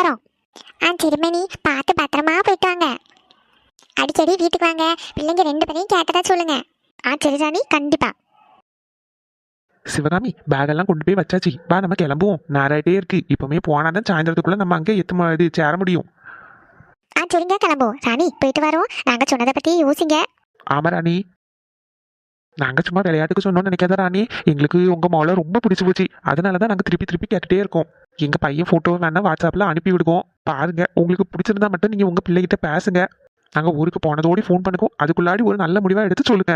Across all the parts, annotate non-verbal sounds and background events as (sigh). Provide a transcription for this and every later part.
வரோம். ஆ திருமணி பார்த்து பத்திரமா போயிட்டு வாங்க. அடிக்கடி வீட்டுக்கு வாங்க. பிள்ளைங்க ரெண்டு பேரையும் கேட்டதா சொல்லுங்க. ஆ சரி ராணி கண்டிப்பா. சிவகாமி பேகெல்லாம் கொண்டு போய் வச்சாச்சு. வா நம்ம கிளம்புவோம். நேராயிட்டே இருக்கு. இப்பவுமே போனாதான் சாயந்தரத்துக்குள்ள நம்ம அங்கே எத்து இது சேர முடியும். ஆ சரிங்க கிளம்புவோம். ராணி போயிட்டு வரோம். நாங்க சொன்னதை பத்தி யோசிங்க. ஆமா ராணி. நாங்க சும்மா விளையாட்டுக்கு சொன்னோம்னு நினைக்காத ராணி. எங்களுக்கு உங்க மோளை ரொம்ப பிடிச்சு போச்சு. அதனாலதான் நாங்க திருப்பி திருப்பி கேட்டுட்டே இருக்கோம். எங்க பையன் போட்டோ வேணா வாட்ஸ்அப்ல அனுப்பி விடுவோம். பாருங்க உங்களுக்கு பிடிச்சிருந்தா மட்டும் நீங்க உங்க பிள்ளைகிட்ட பேசுங்க. நாங்க ஊருக்கு போனதோடி ஃபோன் பண்ணுவோம். அதுக்குள்ளாடி ஒரு நல்ல முடிவா எடுத்து சொல்லுங்க.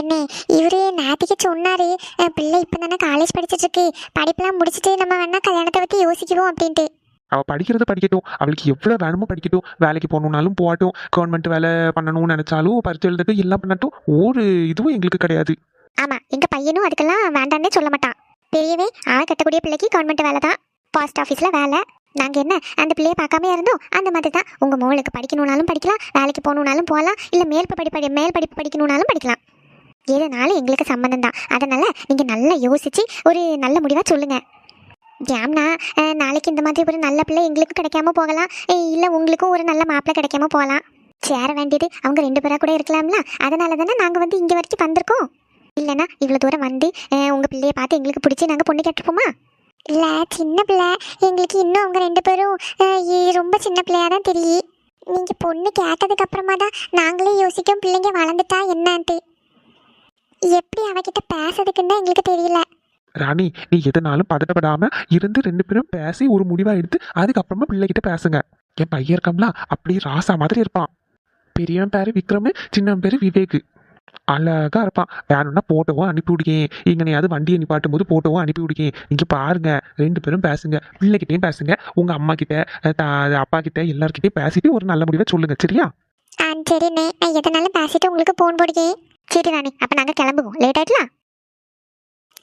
என்ன இவரு நேற்றுக்கு சொன்னாரு பிள்ளை இப்போ தானே காலேஜ் படிச்சிட்டு இருக்கு படிப்பெல்லாம் முடிச்சுட்டு நம்ம வேணா கல்யாணத்தை பத்தி யோசிக்குவோம் அப்படின்ட்டு. அவ படிக்கிறத படிக்கட்டும். அவளுக்கு எவ்வளவு வேணுமோ படிக்கட்டும். வேலைக்கு போகணுன்னாலும் போகட்டும். கவர்மெண்ட் வேலை பண்ணணும்னு நினைச்சாலும் பரிச்சை எழுதட்டும் எல்லாம் பண்ணட்டும். ஒரு இதுவும் எங்களுக்கு கிடையாது. ஆமா எங்க பையனும் அதுக்கெல்லாம் வேண்டான்னே சொல்ல மாட்டான். பெரியவே ஆள கட்டக்கூடிய பிள்ளைக்கு கவர்மெண்ட் வேலை தான் போஸ்ட் ஆஃபீஸில் வேலை. நாங்கள் என்ன அந்த பிள்ளையை பார்க்காம இருந்தோம்? அந்த மாதிரி தான் உங்கள் மோளுக்கு படிக்கணும்னாலும் படிக்கலாம் வேலைக்கு போகணுன்னாலும் போகலாம் இல்லை மேல் படிப்படி மேல் படிப்பு படிக்கணும்னாலும் படிக்கலாம். எதுனாலும் எங்களுக்கு சம்மந்தம் தான். அதனால நீங்கள் நல்லா யோசித்து ஒரு நல்ல முடிவாக சொல்லுங்க. ஏம்னா நாளைக்கு இந்த மாதிரி ஒரு நல்ல பிள்ளை எங்களுக்கும் கிடைக்காம போகலாம். இல்லை உங்களுக்கும் ஒரு நல்ல மாப்பிள்ளை கிடைக்காம போகலாம். சேர வேண்டியது அவங்க ரெண்டு பேராக கூட இருக்கலாம்ல. அதனால தானே நாங்கள் வந்து இங்கே வரைக்கும் வந்திருக்கோம். இல்லைன்னா இவ்வளோ தூரம் வந்து உங்கள் பிள்ளையை பார்த்து எங்களுக்கு பிடிச்சி நாங்கள் பொண்ணு கேட்டிருப்போமா? இல்லை சின்ன பிள்ளை. எங்களுக்கு இன்னும் அவங்க ரெண்டு பேரும் ரொம்ப சின்ன பிள்ளையாக தான் தெரியும் நீங்கள் பொண்ணு கேட்டதுக்கு அப்புறமா தான் நாங்களே யோசிக்கும் பிள்ளைங்க வளர்ந்துட்டா என்னன்ட்டு. எப்படி அவகிட்ட பேசுறதுக்குன்னு எங்களுக்கு தெரியல. ராணி நீ எதுனாலும் பதட்டப்படாம இருந்து ரெண்டு பேரும் பேசி ஒரு முடிவா எடுத்து அதுக்கப்புறமா பிள்ளைகிட்ட பேசுங்க. என் பையன் இருக்கான்ல அப்படியே ராசா மாதிரி இருப்பான். பெரியவன் பேரு விக்ரம் சின்னவன் பேரு விவேக் அழகா இருப்பான். வேணும்னா போட்டோவும் அனுப்பி விடுக்கேன் இங்கனையாவது வண்டியை நிப்பாட்டும் போது போட்டோவும் அனுப்பி விடுக்கேன் நீங்க பாருங்க. ரெண்டு பேரும் பேசுங்க. பிள்ளைகிட்டயும் பேசுங்க. உங்க அம்மா கிட்ட தா- அப்பா கிட்ட எல்லாருக்கிட்டையும் பேசிட்டு ஒரு நல்ல முடிவை சொல்லுங்க. சரியா? ஆ சரிண்ணே நான் எதனாலும் பேசிட்டு உங்களுக்கு ஃபோன் போடுக்கேன் சரி ராணி. அப்போ நாங்கள் கிளம்புவோம். லேட் ஆயிட்டலாம்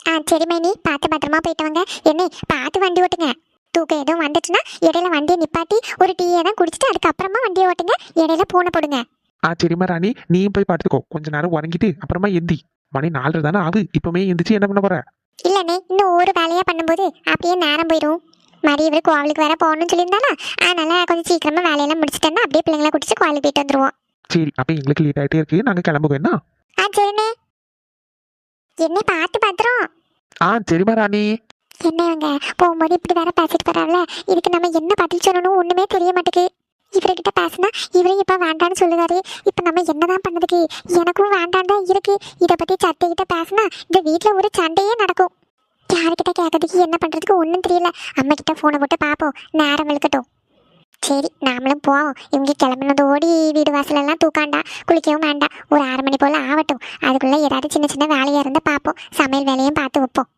ஆ சரி மைனி. பார்த்து பத்திரமா போயிட்டு வாங்க. என்னை பார்த்து வண்டி ஓட்டுங்க. தூக்கம் எதுவும் வந்துச்சுன்னா இடையில வண்டியை நிப்பாட்டி ஒரு டீயை தான் குடிச்சிட்டு அதுக்கப்புறமா வண்டியை ஓட்டுங்க. இடையில பூனை போடுங்க. ஆ சரிம்மா ராணி? நீயும் போய் படுத்துக்கோ கொஞ்ச நேரம் உறங்கிட்டு அப்புறமா எந்தி. மணி நாலரை தானே ஆகுது இப்பவுமே எந்திரிச்சு என்ன பண்ண போற? இல்லைண்ணே இன்னும் ஒரு வேலையாக பண்ணும்போது அப்படியே நேரம் போயிடும் மறுபடியும் இவர் கோவிலுக்கு வேற போகணும்னு சொல்லியிருந்தானா? அதனால கொஞ்சம் சீக்கிரமா வேலையெல்லாம் முடிச்சிட்டேன்னா அப்படியே பிள்ளைங்கள குடிச்சு கோவிலுக்கு போயிட்டு வந்துருவோம். சரி அப்ப எங்களுக்கு லேட் ஆயிட்டே இருக்கு. நாங்க கிளம்புவோம். என்ன? ஆ சரிண்ணே என்ன பார்த்து பத்திரம். ஆ சரிம்மா ராணி? என்ன இவங்க போகும்போது இப்படி வேற பேசிட்டு போறாருல. இதுக்கு நம்ம என்ன பதில் சொல்லணும் ஒண்ணுமே தெரிய மாட்டேங்குது. இவர்கிட்ட பேசினா இவரே இப்ப வேண்டான்னு சொல்லுவாரு. இப்போ நம்ம என்னதான் பண்ணதுக்கு? எனக்கும் வேண்டாம் தான் இருக்கு. இதை பத்தி சட்டை கிட்ட பேசினா இந்த வீட்டில் ஒரு சண்டையே நடக்கும். யாருக்கிட்ட கேட்கறதுக்கு என்ன பண்றதுக்கு ஒன்றும் தெரியல. அம்மா கிட்ட போனை போட்டு பார்ப்போம் நேரம் இழுக்கட்டும். சரி நாமளும் போவோம். இவங்க கிளம்புனதோடி வீடு வாசலெல்லாம் தூக்காண்டா. குளிக்கவும் வேண்டாம். ஒரு ஆறு மணி போல் ஆகட்டும். அதுக்குள்ளே ஏதாவது சின்ன சின்ன வேலையாக இருந்தால் பார்ப்போம் சமையல் வேலையும் பார்த்து வைப்போம்.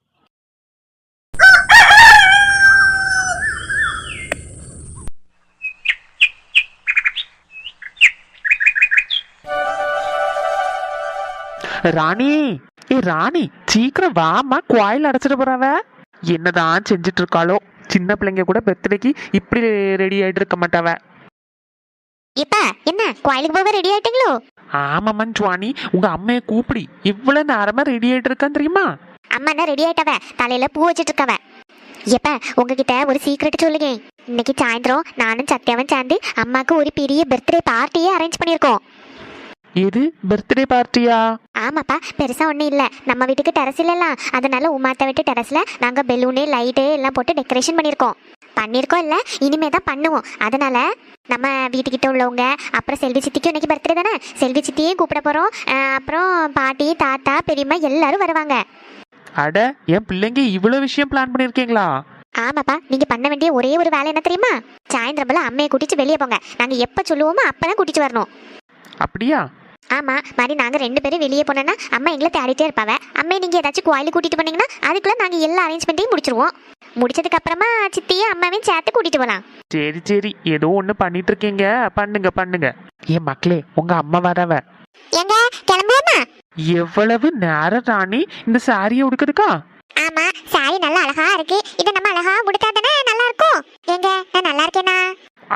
ராணி ஏ ராணி சீக்கிரம் வாமா கோயில் அடைச்சிட்டு போறவ. என்னதான் செஞ்சுட்டு இருக்காளோ சின்ன பிள்ளைங்க கூட பர்த்டேக்கு இப்படி ரெடி ஆயிட்டு இருக்க மாட்டாவ. இப்ப என்ன கோயிலுக்கு போக ரெடி ஆயிட்டீங்களோ? ஆமாம்மா சுவாணி உங்க அம்மையை கூப்பிடி. இவ்வளவு நேரமா ரெடி ஆயிட்டு இருக்கான்னு தெரியுமா? அம்மா என்ன ரெடி ஆயிட்டவ. தலையில பூ வச்சிட்டு இருக்கவ. எப்ப உங்ககிட்ட ஒரு சீக்ரெட் சொல்லுங்க. இன்னைக்கு சாயந்தரம் நானும் சத்யாவும் சேர்ந்து அம்மாக்கு ஒரு பெரிய பர்த்டே பார்ட்டியே அரேஞ்ச் பண்ணியிருக்கோம். எது பர்த்டே பார்ட்டியா ஆமாப்பா பெருசா ஒன்றும் இல்லை. நம்ம வீட்டுக்கு டெரஸ் இல்லலாம் அதனால உமாத்த வீட்டு டெரஸ்ல நாங்க பெலூனு லைட்டு எல்லாம் போட்டு டெக்கரேஷன் பண்ணியிருக்கோம். பண்ணியிருக்கோம் இல்லை இனிமே தான் பண்ணுவோம். அதனால நம்ம வீட்டுக்கிட்ட உள்ளவங்க அப்புறம் செல்வி சித்திக்கும் இன்னைக்கு பர்த்டே தானே? செல்வி சித்தியும் கூப்பிட அஹ் அப்புறம் பாட்டி தாத்தா பெரியம்மா எல்லாரும் வருவாங்க. அட என் பிள்ளைங்க இவ்வளவு விஷயம் பிளான் பண்ணிருக்கீங்களா ஆமாப்பா நீங்க பண்ண வேண்டிய ஒரே ஒரு வேலை என்ன தெரியுமா? சாயந்தரம் போல அம்மையை கூட்டிட்டு வெளியே போங்க. நாங்க எப்ப சொல்லுவோமோ அப்பதான் கூட்டிட்டு வரணும். அப்படியா? ஆமா மாதிரி நாங்க ரெண்டு பேரும் வெளியே போனோம்னா அம்மா எங்களை தேடிட்டே இருப்பாவ. அம்மையை நீங்க ஏதாச்சும் கோயிலுக்கு கூட்டிட்டு போனீங்கன்னா அதுக்குள்ள நாங்க எல்லா அரேஞ்ச்மெண்ட்டையும் முடிச்சிருவோம். முடிச்சதுக்கு அப்புறமா சித்தியும் அம்மாவையும் சேர்த்து கூட்டிட்டு போலாம். சரி சரி. ஏதோ ஒண்ணு பண்ணிட்டு இருக்கீங்க. பண்ணுங்க பண்ணுங்க. என் மக்களே உங்க அம்மா வரவ. எங்க கிளம்புவோமா? எவ்வளவு நேரம் ராணி இந்த சாரியை உடுக்குதுக்கா? ஆமா சாரி நல்லா அழகா இருக்கு. இதை நம்ம அழகா முடித்தாதானே நல்லா இருக்கும் எங்க நான் நல்லா இருக்கேனா?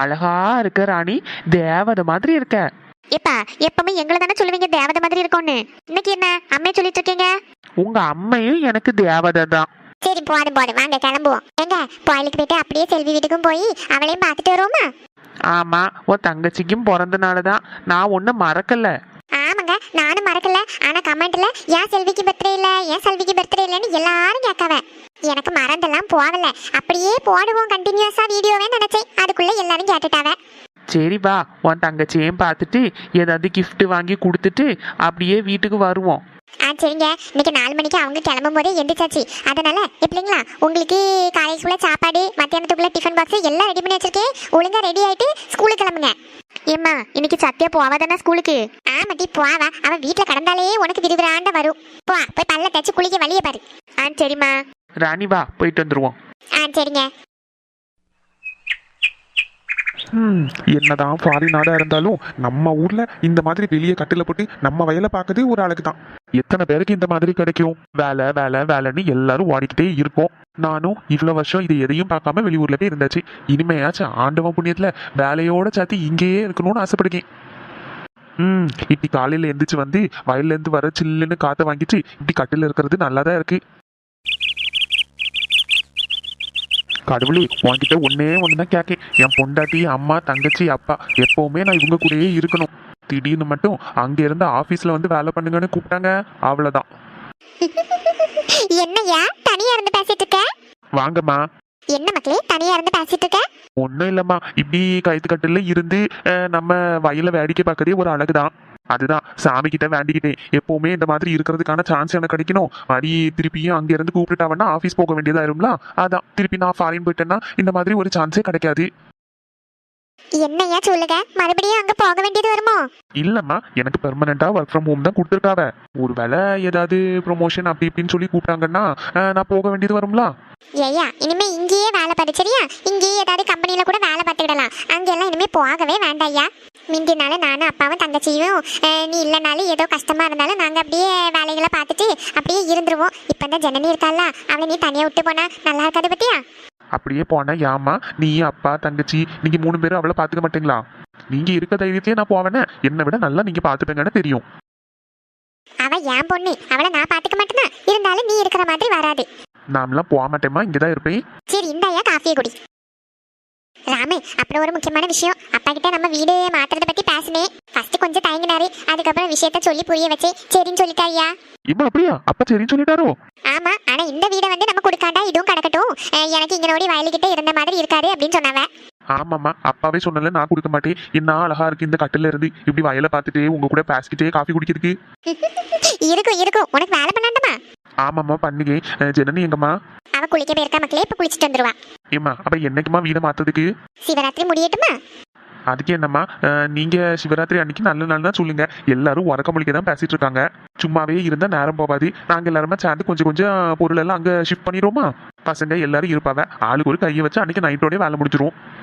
அழகா இருக்க ராணி தேவதை மாதிரி இருக்க. எப்பா எப்பவுமே எங்களை தானே சொல்லுவீங்க தேவதை மாதிரி இருக்கும்னு இன்னைக்கு என்ன அம்மையை சொல்லிட்டு இருக்கீங்க? உங்க அம்மையும் எனக்கு தேவதை தான். சரி போதும் போதும். வாங்க கிளம்புவோம். எங்க கோயிலுக்கு போயிட்டு அப்படியே செல்வி வீட்டுக்கும் போய் அவளையும் பார்த்துட்டு வருவோமா? ஆமா உன் தங்கச்சிக்கும் பிறந்த நாள் தான். நான் ஒன்றும் மறக்கல. ஆமாங்க நானும் மறக்கல. ஆனா கமெண்ட்ல ஏன் செல்விக்கு பர்த்டே இல்ல ஏன் செல்விக்கு பர்த்டே இல்லன்னு எல்லாரும் கேட்காவ. எனக்கு மறந்தெல்லாம் போகல. அப்படியே போடுவோம் கண்டினியூஸா வீடியோவே நினைச்சேன். அதுக்குள்ள எல்லாரும் கேட்டுட்டாவ. சரி வா உன் தங்கச்சியையும் பார்த்துட்டு ஏதாவது gift வாங்கி கொடுத்துட்டு அப்படியே வீட்டுக்கு வருவோம். ஆ சரிங்க. இன்னைக்கு நாலு மணிக்கு அவங்க கிளம்பும் போதே எந்திரிச்சாச்சு. அதனால எப்படிங்களா உங்களுக்கு காலேஜுக்குள்ள சாப்பாடு மத்தியானத்துக்குள்ள டிஃபன் பாக்ஸ் எல்லாம் ரெடி பண்ணி வச்சிருக்கேன் ஒழுங்கா ரெடி ஆயிட்டு ஸ்கூலுக்கு கிளம்புங்க. ஏம்மா இன்னைக்கு சத்யா போவாதானே ஸ்கூலுக்கு ஆமாட்டி போவா. அவ வீட்ல கடந்தாலே உனக்கு விறுவிறாண்ட வரும். போ போய் பல்ல தச்சு குளிக்க வழிய பாரு. ஆ சரிம்மா. ராணி வா போயிட்டு வந்துருவோம். ஆ சரிங்க. என்னதான் ஃபாரின் நாடா இருந்தாலும் நம்ம ஊர்ல இந்த மாதிரி வெளியே கட்டில போட்டு நம்ம வயலை பார்க்கறது ஒரு ஆளுக்கு தான். எத்தனை பேருக்கு இந்த மாதிரி கிடைக்கும்? வேலை வேலை வேலைன்னு எல்லாரும் ஓடிக்கிட்டே இருப்போம். நானும் இவ்வளவு வருஷம் இது எதையும் பார்க்காம வெளியூர்ல போய் இருந்தாச்சு. இனிமையாச்சும் ஆண்டவன் புண்ணியத்துல வேலையோட சேர்த்து இங்கேயே இருக்கணும்னு ஆசைப்படுகிறேன். ம் இப்படி காலையில் எழுந்திரிச்சு வந்து வயல்ல இருந்து வர சில்லுன்னு காற்றை வாங்கிட்டு இப்படி கட்டில இருக்கிறது நல்லா தான் இருக்கு. கடவுளே உன்கிட்ட ஒன்னே ஒண்ணுதான் கேட்கேன் என் பொண்டாட்டி அம்மா தங்கச்சி அப்பா எப்பவுமே நான் இவங்க கூடயே இருக்கணும். திடீர்னு மட்டும் அங்க இருந்து ஆபீஸ்ல வந்து வேலை பண்ணுங்கன்னு கூப்பிட்டாங்க. அவ்வளவுதான். என்னய்யா தனியா இருந்து பேசிட்டு இருக்க? வாங்கம்மா. என்ன மக்களே தனியா இருந்து பேசிட்டு இருக்க? ஒன்றும் இல்லைம்மா. இப்படி கயிற்று கட்டில இருந்து நம்ம வயலை வேடிக்கை பார்க்கறதே ஒரு அழகுதான். அதுதான் சாமி கிட்ட வேண்டிக்கிட்டேன். எப்பவுமே இந்த மாதிரி இருக்கிறதுக்கான சான்ஸ் எனக்கு கிடைக்கணும். மறுபடி திருப்பியும் அங்க இருந்து கூப்பிட்டுட்டாவன்னா ஆஃபீஸ் போக வேண்டியதா இருக்கும்ல? அதான் திருப்பி நான் ஃபாரின் போயிட்டேன்னா இந்த மாதிரி ஒரு சான்ஸே கிடைக்காது. என்னய்யா சொல்லுங்க? மறுபடியும் அங்க போக வேண்டியது வருமோ? இல்லம்மா எனக்கு பெர்மனண்டா ஒர்க் ஃப்ரம் ஹோம் தான் கொடுத்துருக்காவ. ஒருவேளை ஏதாவது ப்ரொமோஷன் அப்படி இப்படின்னு சொல்லி கூப்பிட்டாங்கன்னா அஹ், நான் போக வேண்டியது வரும்ல? ஏய்யா இனிமே இங்கேயே வேலை படிச்சரியா இங்கேயே ஏதாவது கம்பெனில கூட வேலை பார்த்துக்கிடலாம். அங்கெல்லாம் இனிமே போகவே வேண்டாம்யா மிந்தினால நானும் அப்பாவும் தங்கச்சியும் அஹ், நீ இல்லைனாலும் ஏதோ கஷ்டமா இருந்தாலும் நாங்க அப்படியே வேலைகளை பார்த்துட்டு அப்படியே இருந்துருவோம். இப்போ தான் ஜனனி இருக்கால அவளை நீ தனியா விட்டு போனா நல்லா இருக்காது பத்தியா? அப்படியே போனா ஏம்மா நீ அப்பா தங்கச்சி நீங்க மூணு பேரும் அவளை பாத்துக்க மாட்டீங்களா? நீங்க இருக்க தைரியத்தையே நான் போவேனே. என்னை விட நல்லா நீங்க பாத்துப்பீங்கன்னு தெரியும். அவ என் பொண்ணு? அவளை நான் பாத்துக்க மாட்டேனா? இருந்தாலும் நீ இருக்கிற மாதிரி வராது. நான்லாம் போக மாட்டேம்மா இங்கதான் இருப்பேன். சரி இந்தாயா காஃபியை குடி. ராமு அப்புறம் ஒரு முக்கியமான விஷயம். அப்பா கிட்ட நம்ம வீடு மாத்துறத பத்தி பேசினேன். ஃபர்ஸ்ட் கொஞ்சம் தயங்கினாரு. அதுக்கப்புறம் விஷயத்த சொல்லி புரிய வச்சு சரின்னு சொல்லிட்டாரியா? இம்மா அப்படியா? அப்பா சரின்னு சொல்லிட்டாரோ? ஆமா ஆனா இந்த வீடை வந்து நம்ம கொடுக்காண்டா இதுவும் கிடக்கட்டும். அஹ் எனக்கு இங்கனோடி வயலுக்கிட்ட இருந்த மாதிரி இருக்காரு அப்படின்னு சொன்னாவ. ஆமாம்மா அப்பாவே சொன்னல நான் கொடுக்க மாட்டேன். என்ன அழகா இருக்கு இந்த கட்டில இருந்து. இப்படி வயலை பார்த்துட்டு உங்க கூட பேசிக்கிட்டே காஃபி குடிக்கிறதுக்கு. (laughs) இருக்கும் இருக்கும். உனக்கு வேலை பண்ணாண்டமா ஆமாம்மா பண்ணுங்க. ஜனனி எங்கம்மா? அவ குளிக்க போயிருக்கா மக்களே இப்ப குளிச்சுட்டு வந்துருவா. ஏம்மா அப்ப என்னைக்குமா வீடை மாத்ததுக்கு சிவராத்திரி முடியட்டுமா? அதுக்கு என்னம்மா நீங்க சிவராத்திரி அன்னைக்கு நல்ல நாள் தான் சொல்லுங்க. எல்லாரும் உறக்க மொழிக்க தான் பேசிட்டு இருக்காங்க. சும்மாவே இருந்தா நேரம் போகாது நாங்க எல்லாருமே சேர்ந்து கொஞ்சம் கொஞ்சம் பொருள் எல்லாம் அங்க ஷிஃப்ட் பண்ணிடுவோமா? பசங்க எல்லாரும் இருப்பாவ. ஆளுக்கு ஒரு கையை வச்சு அன்னைக்கு நைட்டோடய வேலை முடிச்சிரும் அஹ்,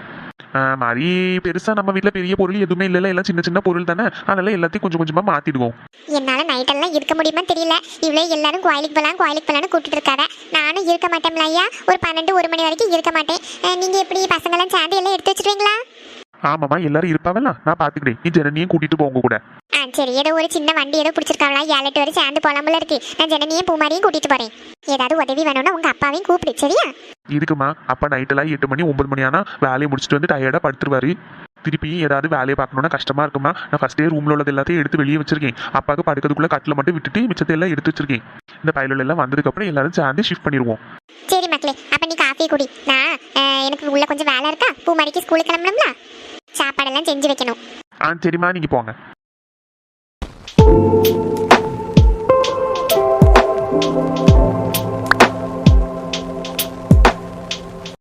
மாதிரி பெருசா நம்ம வீட்ல பெரிய பொருள் எதுவுமே இல்லைல்ல. எல்லாம் சின்ன சின்ன பொருள் தானே. அதனால எல்லாத்தையும் கொஞ்சம் கொஞ்சமா மாத்திடுவோம். என்னால நைட் எல்லாம் இருக்க முடியுமா தெரியல. இவ்வளோ எல்லாரும் கோயிலுக்கு போலாம் கோயிலுக்கு போலாம் கூட்டிட்டு இருக்காங்க நானும் இருக்க மாட்டேன்ல ஐயா ஒரு பன்னெண்டு ஒரு மணி வரைக்கும் இருக்க மாட்டேன். நீங்க எப்படி பசங்கெல்லாம் சேர்ந்து எல்லாம் எடுத்து வச்சிருவீங்களா? ஆமாம்மா எல்லாரும் இருப்பாவல்ல நான் பாத்துக்கிறேன் நீ ஜனனியும் கூட்டிட்டு போங்க கூட. ஆ சரி ஏதோ ஒரு சின்ன வண்டி ஏதோ பிடிச்சிருக்காங்களா? ஏழு எட்டு வரை சேர்ந்து போலாம் போல இருக்கு. நான் ஜனனியும் பூமாரியும் கூட்டிட்டு போறேன். ஏதாவது உதவி வேணும்னா உங்க அப்பாவையும் கூப்பிடு சரியா? இதுக்குமா அப்பா நைட்டெல்லாம் எட்டு மணி ஒன்பது மணி ஆனா வேலையை முடிச்சுட்டு வந்து டயர்டா படுத்துருவாரு. திருப்பி ஏதாவது வேலையை பார்க்கணும்னா கஷ்டமா இருக்குமா? நான் ஃபர்ஸ்டே ரூம்ல உள்ளது எல்லாத்தையும் எடுத்து வெளியே வச்சிருக்கேன். அப்பாவுக்கு படுக்கிறதுக்குள்ள கட்டில மட்டும் விட்டுட்டு மிச்சத்தை எல்லாம் எடுத்து வச்சிருக்கேன். இந்த பயில எல்லாம் வந்ததுக்கு அப்புறம் எல்லாரும் சேர்ந்து ஷிஃப்ட் பண்ணிடுவோம். சரி மக்களே அப்ப நீ காஃபி குடி. நான் உள்ள கொஞ்சம் வேலை இருக்கா? பூ மணிக்கு ஸ்கூலுக்கு கிளம்பணும்ல? சாப்பாடெல்லாம் செஞ்சு வைக்கணும். ஆ சரிம்மா நீங்க போங்க.